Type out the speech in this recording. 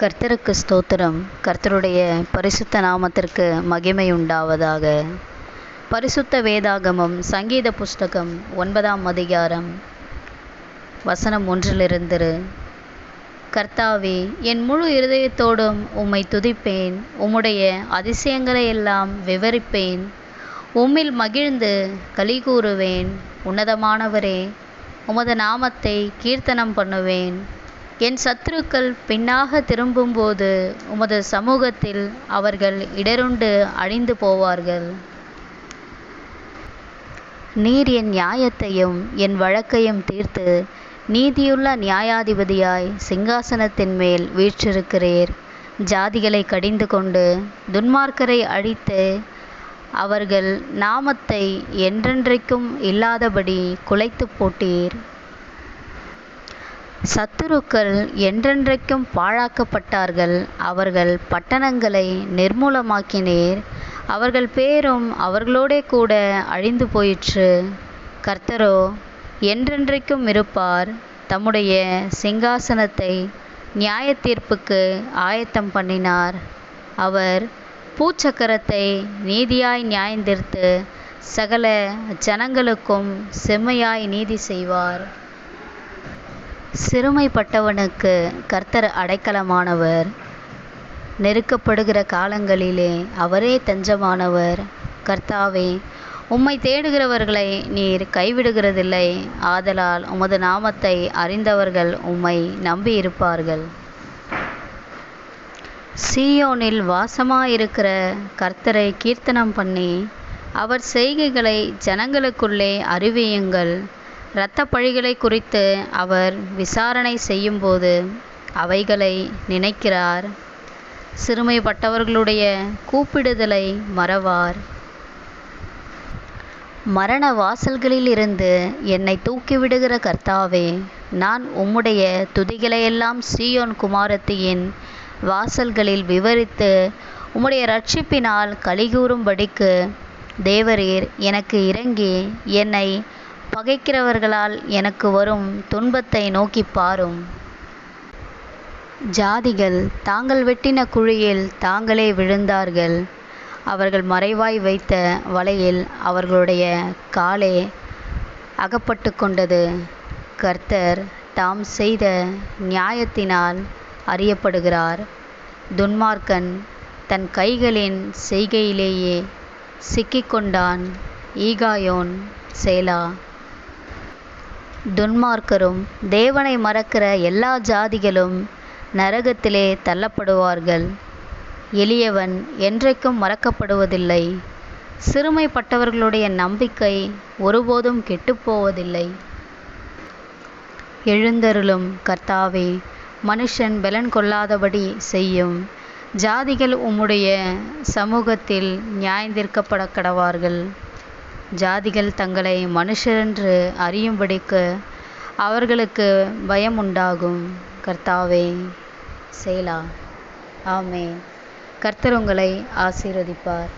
கர்த்தருக்கு ஸ்தோத்திரம். கர்த்தருடைய பரிசுத்த நாமத்திற்கு மகிமை உண்டாவதாக. பரிசுத்த வேதாகமம் சங்கீத புஸ்தகம் ஒன்பதாம் அதிகாரம். வசனம் ஒன்றிலிருந்து கர்த்தாவே என் முழு இருதயத்தோடும் உம்மை துதிப்பேன். உம்முடைய அதிசயங்களை எல்லாம் விவரிப்பேன். உம்மில் மகிழ்ந்து கலிகூறுவேன் உன்னதமானவரே உமது நாமத்தை கீர்த்தனம் பண்ணுவேன். என் சத்துருக்கள் பின்னாக திரும்பும்போது உமது சமூகத்தில் அவர்கள் இடருண்டு அழிந்து போவார்கள். நீர் என் நியாயத்தையும் என் வழக்கையும் தீர்த்து நீதியுள்ள நியாயாதிபதியாய் சிங்காசனத்தின் மேல் வீற்றிருக்கிறீர். ஜாதிகளை கடிந்து கொண்டு துன்மார்க்கரை அழித்து அவர்கள் நாமத்தை என்றென்றைக்கும் இல்லாதபடி குலைத்து போட்டீர். சத்துருக்கள் என்றென்றைக்கும் பாழாக்கப்பட்டார்கள். அவர்கள் பட்டணங்களை நிர்மூலமாக்கினீர். அவர்கள் பேரும் அவர்களோடே கூட அழிந்து போயிற்று. கர்த்தரோ என்றென்றைக்கும் இருப்பார். தம்முடைய சிங்காசனத்தை நியாய தீர்ப்புக்கு ஆயத்தம் பண்ணினார். அவர் பூச்சக்கரத்தை நீதியாய் நியாயந்தீர்த்து சகல ஜனங்களுக்கும் செம்மையாய் நீதி செய்வார். சிறுமைப்பட்டவனுக்கு கர்த்தர் அடைக்கலமானவர். நெருக்கப்படுகிற காலங்களிலே அவரே தஞ்சமானவர். கர்த்தாவே உம்மை தேடுகிறவர்களை நீர் கைவிடுகிறதில்லை. ஆதலால் உமது நாமத்தை அறிந்தவர்கள் உம்மை நம்பியிருப்பார்கள். சீயோனில் வாசமாயிருக்கிற கர்த்தரை கீர்த்தனம் பண்ணி அவர் செய்கைகளை ஜனங்களுக்குள்ளே அறிவியுங்கள். இரத்த பழிகளை குறித்து அவர் விசாரணை செய்யும்போது அவைகளை நினைக்கிறார். சிறுமைப்பட்டவர்களுடைய கூப்பிடுதலை மறவார். மரண வாசல்களிலிருந்து என்னை தூக்கிவிடுகிற கர்த்தாவே நான் உம்முடைய துதிகளையெல்லாம் சீயோன் குமாரத்தியின் வாசல்களில் விவரித்து உம்முடைய ரட்சிப்பினால் கலிகூறும்படிக்கு தேவரீர் எனக்கு இறங்கி என்னை பகைக்கிறவர்களால் எனக்கு வரும் துன்பத்தை நோக்கி பாரும். ஜாதிகள் தாங்கள் வெட்டின குழியில் தாங்களே விழுந்தார்கள். அவர்கள் மறைவாய் வைத்த வலையில் அவர்களுடைய காலே அகப்பட்டு கொண்டது. கர்த்தர் தாம் செய்த நியாயத்தினால் அறியப்படுகிறார். துன்மார்க்கன் தன் கைகளின் செய்கையிலேயே சிக்கிக்கொண்டான் ஈகாயோன் சேலா. துன்மார்க்கரும் தேவனை மறக்கிற எல்லா ஜாதிகளும் நரகத்திலே தள்ளப்படுவார்கள். எளியவன் என்றைக்கும் மறக்கப்படுவதில்லை. சிறுமைப்பட்டவர்களுடைய நம்பிக்கை ஒருபோதும் கெட்டுப்போவதில்லை. எழுந்தருளும் கர்த்தாவே மனுஷன் பலன் கொள்ளாதபடி செய்யும். ஜாதிகள் உம்முடைய சமூகத்தில் நியாயந்திருக்கப்பட கடவார்கள். ஜாதிகள் தங்களை மனுஷரென்று அறியும்படிக்கு அவர்களுக்கு பயம் உண்டாகும் கர்த்தாவே சேலா ஆமே கர்த்தர் உங்களை ஆசீர்வதிப்பார்.